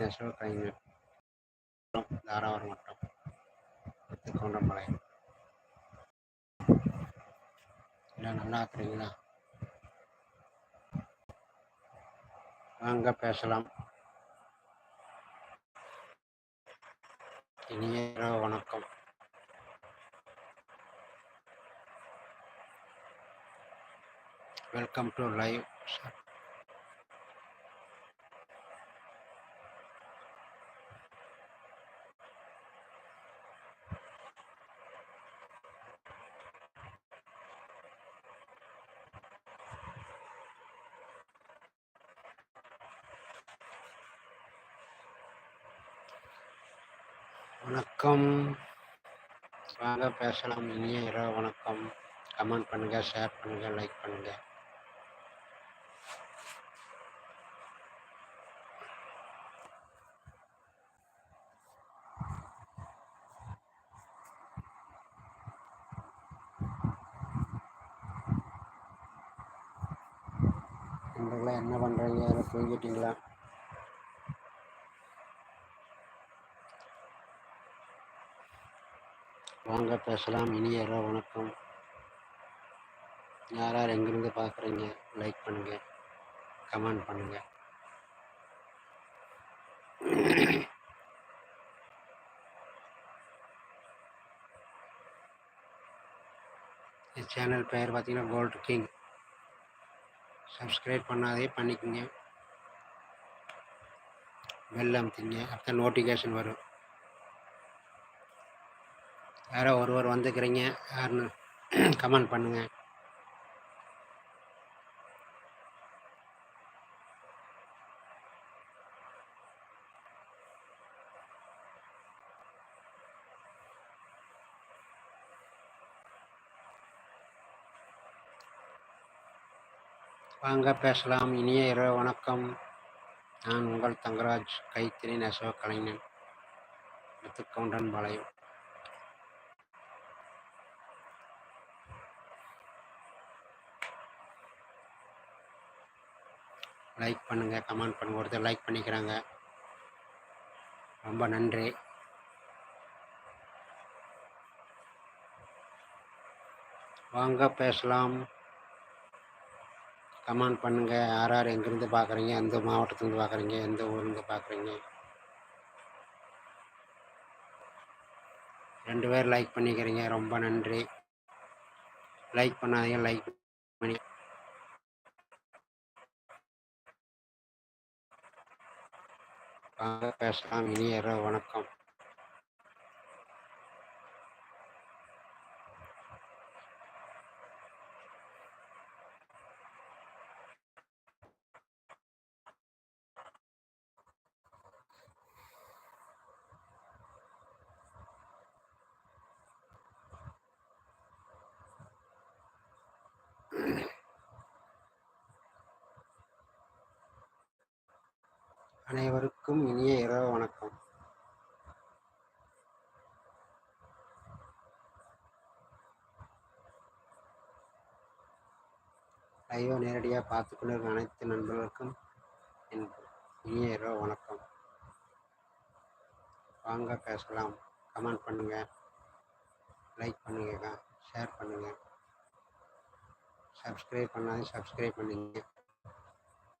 நெசவு கலைஞர் தாராவரம் வட்டம் கொண்டம்பாளையம் எல்லாம் நல்லா இருக்கிறீங்களா வாங்க பேசலாம். இனிய வணக்கம். வெல்கம் டு லைவ் சார் வணக்கம். வாங்க பேசலாம். இனிய இரவு வணக்கம். கமெண்ட் பண்ணுங்க ஷேர் பண்ணுங்க லைக் பண்ணுங்க. என்ன பண்ணுறீங்க யாரும் தூங்கிட்டீங்களா? வாங்க பேசலாம். இனிய இரவு வணக்கம். யார் யார் எங்கேருந்து பார்க்குறீங்க? லைக் பண்ணுங்கள் கமெண்ட் பண்ணுங்கள் சேனல் பெயர் பார்த்தீங்கன்னா கோல்டு கிங் சப்ஸ்கிரைப் பண்ணாதே பண்ணிக்கோங்க. வெள்ளம் திங்க அப்போ நோட்டிஃபிகேஷன் வரும். யாரோ ஒருவர் வந்துக்கிறீங்க. யாருன்னு கமெண்ட் பண்ணுங்கள் வாங்க பேசலாம். இனிய இரவு வணக்கம். நான் உங்கள் தங்கராஜ் கைத்திரி நெசவு கலைஞன். முத்துக்கவுண்டன் பாளையம். லைக் பண்ணுங்கள் கமெண்ட் பண்ணுங்கள் ஒருத்தர் லைக் பண்ணிக்கிறாங்க. ரொம்ப நன்றி. வாங்க பேசலாம். கமெண்ட் பண்ணுங்கள் யார் யார் எங்கேருந்து பார்க்குறீங்க எந்த மாவட்டத்துலேருந்து பார்க்குறீங்க எந்த ஊர்லேருந்து பார்க்குறீங்க ரெண்டு பேர் லைக் பண்ணிக்கிறீங்க ரொம்ப நன்றி. லைக் பண்ணாதீங்க லைக் பண்ணி வாங்க பேசலாம். இனிய இரவு வணக்கம். அனைவருக்கும் இனிய இரவு வணக்கம். லைவை நேரடியாக பார்த்து கொண்டிருக்கும் அனைத்து நண்பர்களுக்கும் என் இனிய இரவு வணக்கம். வாங்க பேசலாம். கமெண்ட் பண்ணுங்கள் லைக் பண்ணுங்க. ஷேர் பண்ணுங்கள் சப்ஸ்கிரைப் பண்ணாலும் சப்ஸ்கிரைப் பண்ணுங்க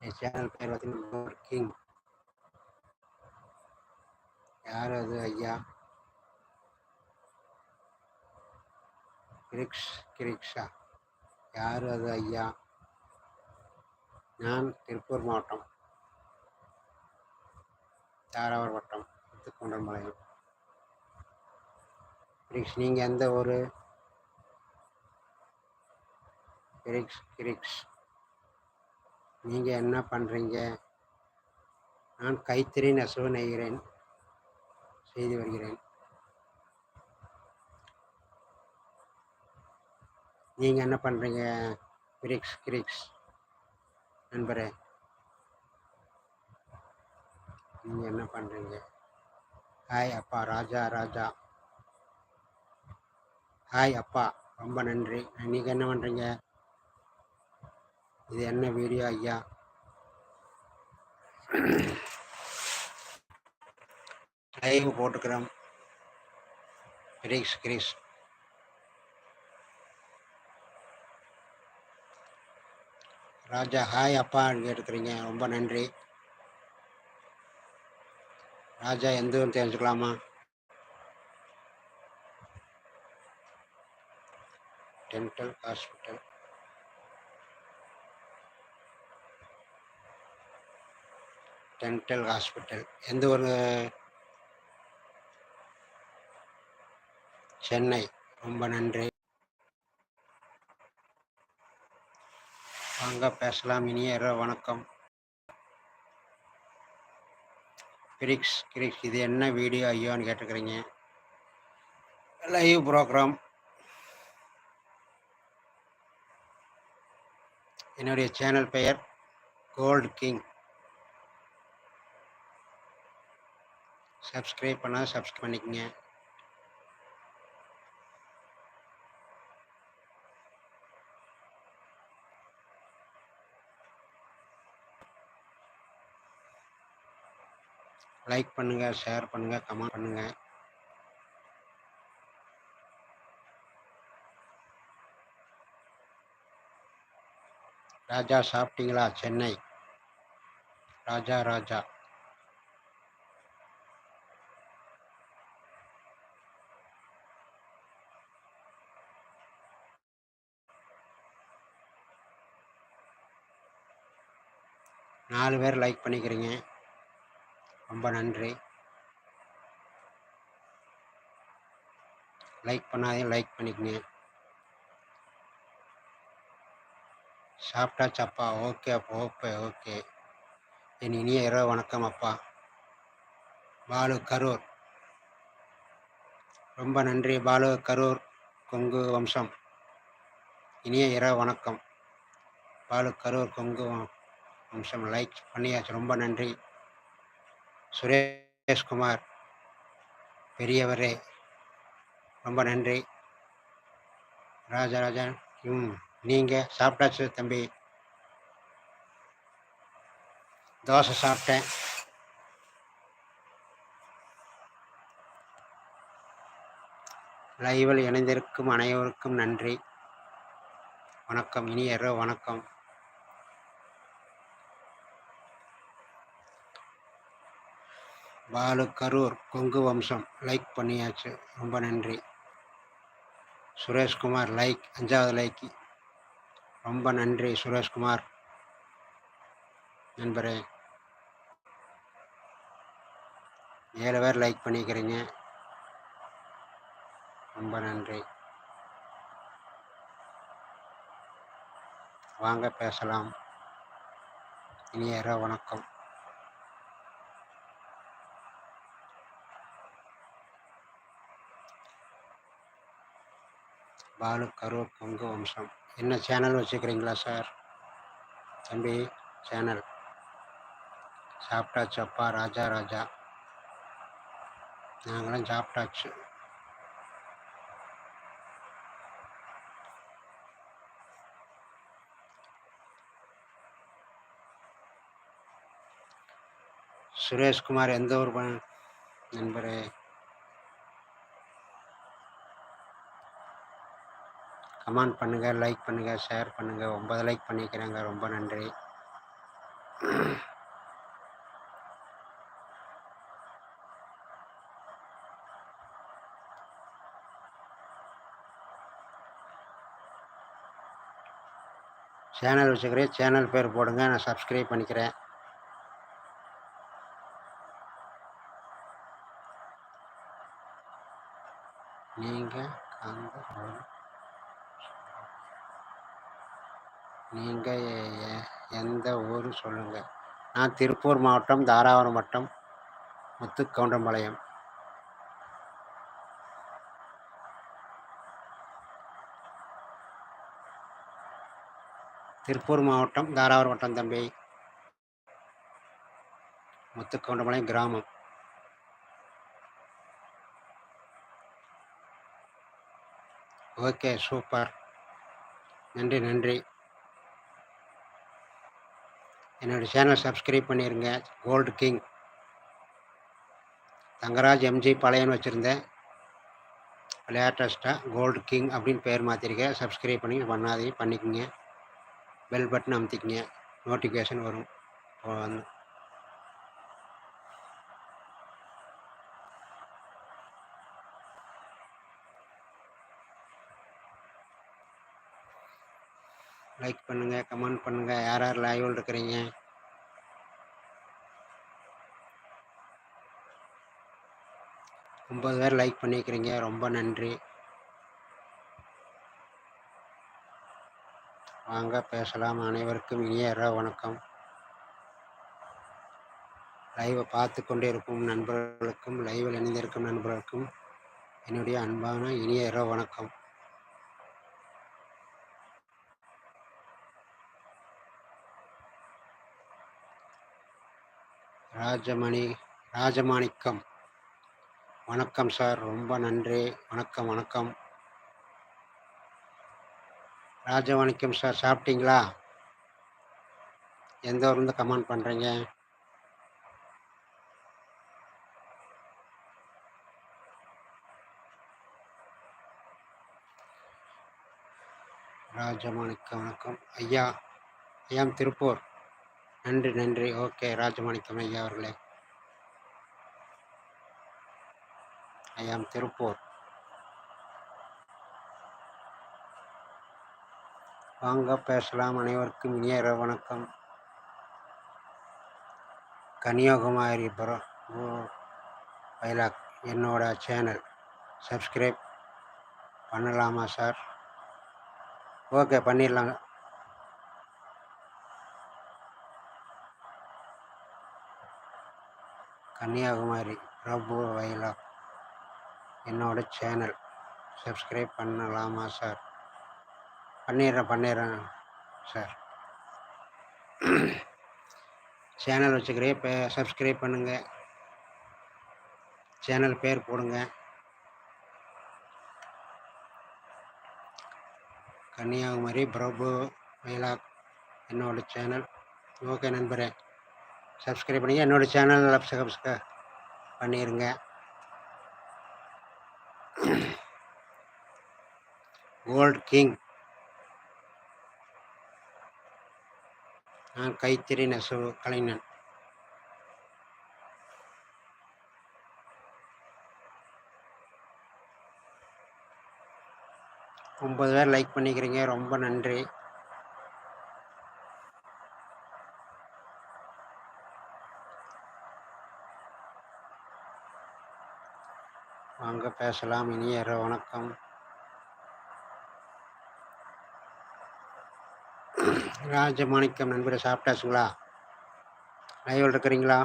என் சேனல் பேர் பார்த்தீங்கன்னா கிங். யார் அது ஐயா? கிரிக்ஷ் கிரிக்ஷா. யார் அது ஐயா? நான் திருப்பூர் மாவட்டம். தாராவூர் வட்டம் முத்துக்கொண்டம்பாளையம் கிரிக்ஷ் நீங்கள் எந்த ஊர்? கிரிக்ஷ் கிரிக்ஷ். நீங்கள் என்ன பண்ணுறீங்க நான் கைத்தறி நெசவு நெய்கிறேன். செய்து வருகிறேன். நீங்கள் என்ன பண்ணுறீங்க கிரிக்ஸ் கிரிக்ஸ் நண்பரே. நீங்கள் என்ன பண்ணுறீங்க ஹாய் அப்பா ராஜா ராஜா. ஹாய் அப்பா ரொம்ப நன்றி. நீங்கள் என்ன பண்ணுறீங்க இது என்ன வீடியோ ஐயா? லைவ் போட்டுக்கிறோம். Greece Greece. ராஜா ஹாய் அப்பா கேட்டுக்கிறீங்க ரொம்ப நன்றி. ராஜா எந்த தெரிஞ்சுக்கலாமா? டென்டல் ஹாஸ்பிட்டல் டென்டல் ஹாஸ்பிட்டல் எந்த ஒரு சென்னை. ரொம்ப நன்றி. வாங்க பேசலாம். இனிய இரவு வணக்கம். கிரிக்ஸ் கிரிக்ஸ் இது என்ன வீடியோ ஐயோன்னு கேட்டுக்கிறீங்க லைவ் ப்ரோக்ராம். என்னுடைய சேனல் பெயர் கோல்டு கிங். சப்ஸ்கிரைப் பண்ணால் சப்ஸ்கிரைப் பண்ணிக்கங்க. லைக் பண்ணுங்கள் ஷேர் பண்ணுங்கள் கமெண்ட் பண்ணுங்கள் ராஜா சாப்பிட்டீங்களா? சென்னை. ராஜா ராஜா. நாலு பேர் லைக் பண்ணிக்கிறீங்க. ரொம்ப நன்றி. லைக் பண்ணாதையும் லைக் பண்ணிக்கங்க. சாப்பிட்டாச்சப்பா ஓகே அப்பா ஓகே ஓகே என் இனிய இரவு வணக்கம் அப்பா. பாலு கரூர். ரொம்ப நன்றி பாலு கரூர் கொங்கு வம்சம். இனிய இரவு வணக்கம். பாலு கரூர் கொங்கு வம்சம். லைக் பண்ணியாச்சு. ரொம்ப நன்றி. சுரேஷ்குமார் பெரியவரே ரொம்ப நன்றி. ராஜராஜன் ம் நீங்கள் சாப்பிட்டாச்சு தம்பி. தோசை சாப்பிட்டேன். லைவில் இணைந்திருக்கும் அனைவருக்கும் நன்றி. வணக்கம் இனி இரவு வணக்கம். பாலு கரூர் கொங்கு வம்சம். லைக் பண்ணியாச்சு. ரொம்ப நன்றி. சுரேஷ்குமார் லைக். அஞ்சாவது லைக். ரொம்ப நன்றி சுரேஷ்குமார். நண்பரே. ஏழு பேர் லைக் பண்ணிக்கிறீங்க. ரொம்ப நன்றி. வாங்க பேசலாம். இனிய வணக்கம். பாலு கரூர் கொங்கு வம்சம். என்ன சேனல் வச்சுக்கிறீங்களா சார் தம்பி சேனல் சாப்பிட்டாச்சு அப்பா ராஜா ராஜா. நாங்களும் சாப்பிட்டாச்சு. சுரேஷ்குமார் எந்த ஊர் நண்பரே? கமெண்ட் பண்ணுங்கள் லைக் பண்ணுங்கள் ஷேர் பண்ணுங்கள் ஒன்பது லைக் பண்ணிக்கிறேங்க. ரொம்ப நன்றி. சேனல் வச்சுக்கிறேன். சேனல் பேர் போடுங்க. நான் சப்ஸ்கிரைப் பண்ணிக்கிறேன் நீங்கள் அந்த நீங்கள் எந்த ஊர் சொல்லுங்கள் நான் திருப்பூர் மாவட்டம் தாராபுரம் வட்டம் முத்துக்கவுண்டம்பாளையம். திருப்பூர் மாவட்டம் தாராபுரம் வட்டம் தம்பி. முத்துக்கவுண்டம்பாளையம் கிராமம். Okay super. நன்றி நன்றி. என்னோடய சேனல் சப்ஸ்கிரைப் பண்ணிடுங்க கோல்டு கிங். தங்கராஜ் எம்ஜி பழையன்னு வச்சுருந்தேன். லேட்டஸ்ட்டாக கோல்டு கிங் அப்படின்னு பேர் மாற்றிருக்கேன் சப்ஸ்கிரைப் பண்ணி பண்ணாதே பண்ணிக்கோங்க. பெல் பட்டன் அமுத்திக்கங்க. நோட்டிஃபிகேஷன் வரும். லைக் பண்ணுங்கள் கமெண்ட் பண்ணுங்கள் யார் யார் லைவில் இருக்கிறீங்க? ஒம்பது பேர் லைக் பண்ணியிருக்கிறீங்க ரொம்ப நன்றி. வாங்க பேசலாம். அனைவருக்கும் இனிய வணக்கம். லைவை பார்த்து கொண்டே இருக்கும் நண்பர்களுக்கும் லைவில் இணைந்திருக்கும் நண்பர்களுக்கும் என்னுடைய அன்பான இனிய இரவு வணக்கம். ராஜமணி ராஜமாணிக்கம். வணக்கம் சார் ரொம்ப நன்றி. வணக்கம் வணக்கம். ராஜமாணிக்கம் சார் சாப்பிட்டீங்களா? எந்த ஊர்லேருந்து கமெண்ட் பண்ணுறீங்க ராஜமாணிக்கம் வணக்கம். ஐயா ஐயாம் திருப்பூர். நன்றி நன்றி. ஓகே ராஜமாணிக்கம் ஐயா அவர்களே. ஐயாம் திருப்பூர். வாங்க பேசலாம். அனைவருக்கும் இனிய வணக்கம். கன்னியாகுமரி ப்ரோ வைலாக் என்னோட சேனல் சப்ஸ்கிரைப் பண்ணலாமா சார் ஓகே பண்ணிடலாங்க. கன்னியாகுமரி பிரபு வைலாக் என்னோட சேனல். சப்ஸ்கிரைப் பண்ணலாமா சார்? பண்ணிடுறேன் பண்ணிடுறேன் சார். சேனல் வச்சுக்கிறேன் இப்போ சப்ஸ்கிரைப் பண்ணுங்கள் சேனல் பேர் போடுங்க. கன்னியாகுமரி பிரபு வைலாக் என்னோட சேனல். ஓகே நண்பரே. சப்ஸ்கிரைப் பண்ணி என்னோடய சேனல் பண்ணிடுங்க கோல்ட் கிங் நான் கைத்தறி நெசவு கலைஞன். ஒம்பது பேர் லைக் பண்ணிக்கிறீங்க. ரொம்ப நன்றி. வாங்க பேசலாம். இனிய வணக்கம். ராஜமாணிக்கம் நண்பரை சாப்பிட்டாச்சுங்களா? லைவில் இருக்கிறீங்களா?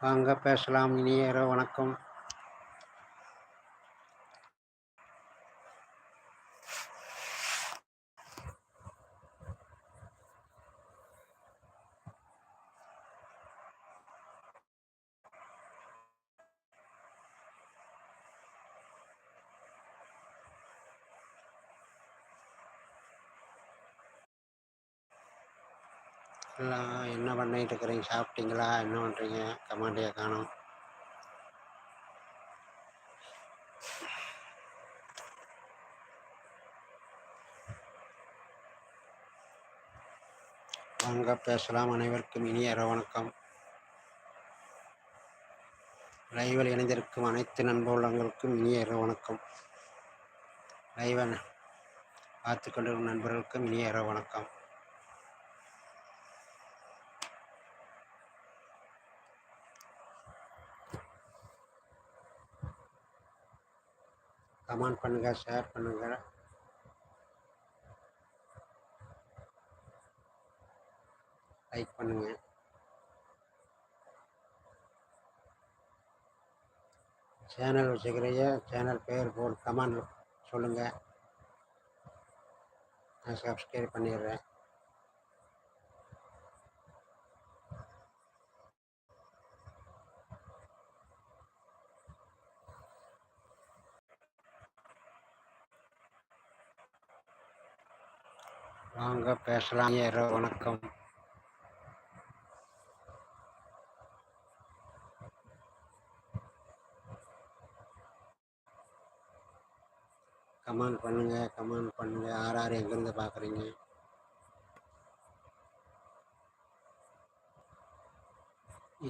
வாங்க பேசலாம். இனிய வணக்கம். எல்லாம் என்ன பண்ணிட்டு இருக்கிறீங்க சாப்பிட்டீங்களா? என்ன பண்ணுறீங்க கமாண்டியாக காணும். வாங்க பேசலாம். அனைவருக்கும் இனிய வணக்கம். லைவில் இணைந்திருக்கும் அனைத்து நண்பர்களுக்கும் இனிய வணக்கம். லைவன் பார்த்து கொண்டிருக்கும் நண்பர்களுக்கும் இனிய வணக்கம். கமெண்ட் பண்ணுங்கள் ஷேர் பண்ணுங்கள் லைக் பண்ணுங்கள் சேனல் வச்சுக்கிறீங்க சேனல் பேர் போட்டு கமெண்ட் சொல்லுங்கள் நான் சப்ஸ்கிரைப் பண்ணிடுறேன். வாங்க பேசலாம் ஏற வணக்கம். கமெண்ட் பண்ணுங்க கமெண்ட் பண்ணுங்க. யார் யார் எங்கேருந்து பார்க்குறீங்க?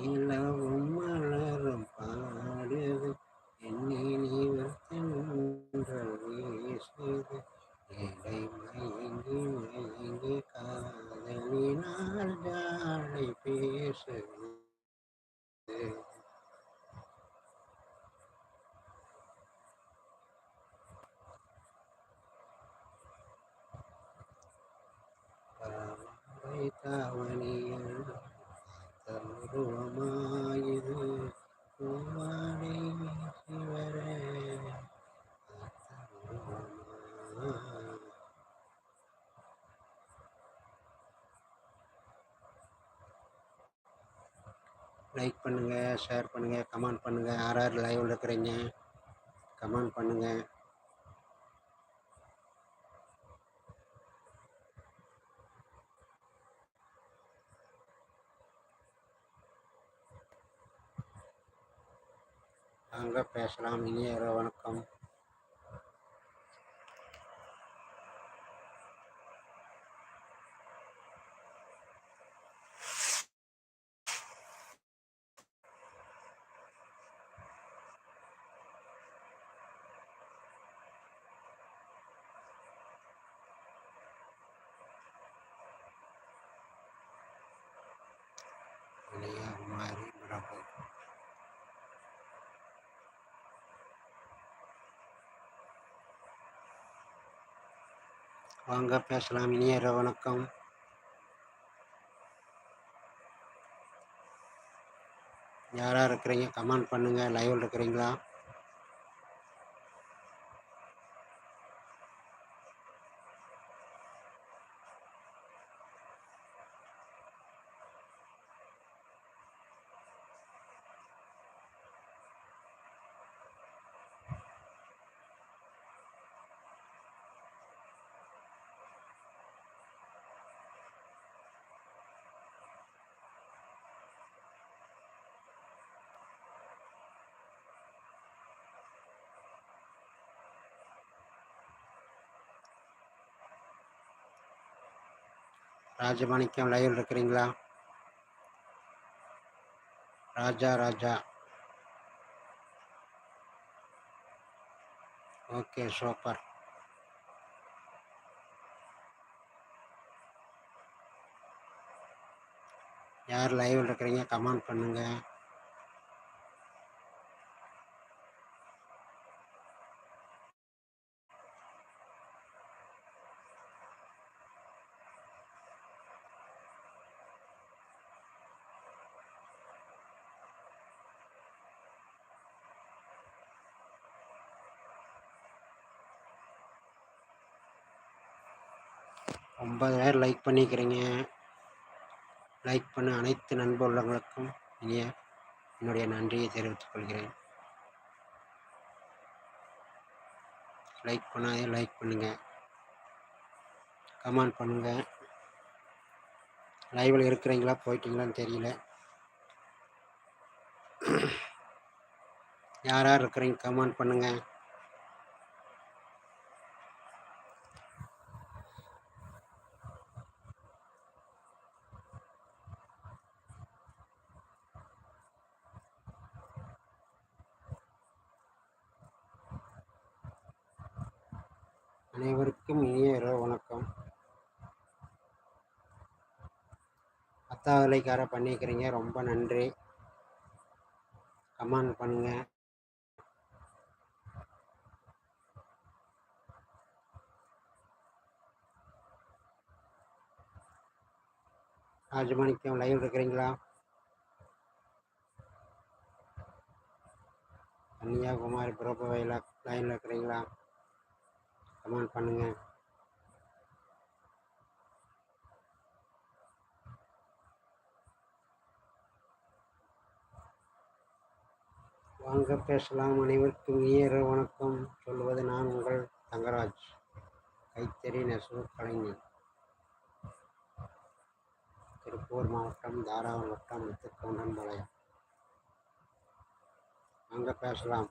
இளவும் மலரும் பாடுது. என்னை நீ வருத்தங்கள் காதலினால் பேசுது ஷேர் பண்ணுங்கள் கமெண்ட் பண்ணுங்கள் ஆர் ஆர் லைவில் இருக்கிறீங்க? கமெண்ட் பண்ணுங்கள் அங்கே பேசலாம். இனிய வணக்கம். வாங்க பேசலாம். இனியர வணக்கம். யாராக இருக்கிறீங்க? கமெண்ட் பண்ணுங்கள் லைவில் இருக்கிறீங்களா? ராஜமாணிக்கம் லைவ்ல இருக்கிறீங்களா? ராஜா ராஜா. Okay super. யார் லைவ்ல இருக்கிறீங்க? கமெண்ட் பண்ணுங்கள் ஒன்பது பேர் லைக் பண்ணிக்கிறீங்க. லைக் பண்ண அனைத்து நண்பர் இனிய என்னுடைய நன்றியை தெரிவித்துக் கொள்கிறேன். லைக் பண்ணாதே லைக் பண்ணுங்க. கமெண்ட் பண்ணுங்க. லைவில் இருக்கிறீங்களா போயிட்டீங்களான்னு தெரியல. யார் யார் இருக்கிறீங்க கமெண்ட் பண்ணுங்கள் அனைவருக்கும் இனிய இரவு வணக்கம். பத்தாவது லைக்கார பண்ணிக்கிறீங்க ரொம்ப நன்றி. கமெண்ட் பண்ணுங்க. ராஜமாணிக்கம் லைவ் இருக்கிறீங்களா? கன்னியாகுமரி பிரபு வயலா லைனில் இருக்கிறீங்களா? கமெண்ட் பண்ணுங்க. வாங்க பேசலாம். அனைவருக்கும் ஈர வணக்கம். சொல்வது நான் உங்கள் தங்கராஜ். கைத்தறி நெசவு கலைஞர் திருப்பூர் மாவட்டம் தாராபுரம் வட்டம் முத்துக்கவுண்டன்பாளையம் அங்கே பேசலாம்.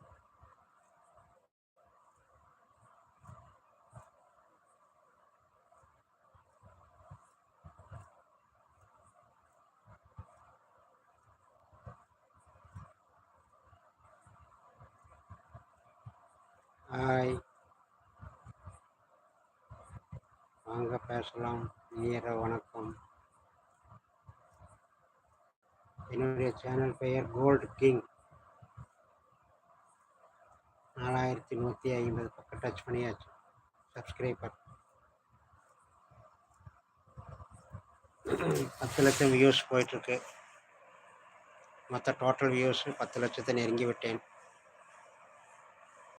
ஹாய் வாங்க பேசலாம். நேர வணக்கம். என்னுடைய சேனல் பெயர் கோல்டு கிங் நாலாயிரத்தி நூற்றி ஐம்பது பக்கம் டச் பண்ணியாச்சு. சப்ஸ்கிரைபர் பத்து லட்சம் வியூஸ் போயிட்டுருக்கு. மொத்த டோட்டல் வியூஸ் பத்து லட்சத்தை நெருங்கி விட்டேன்.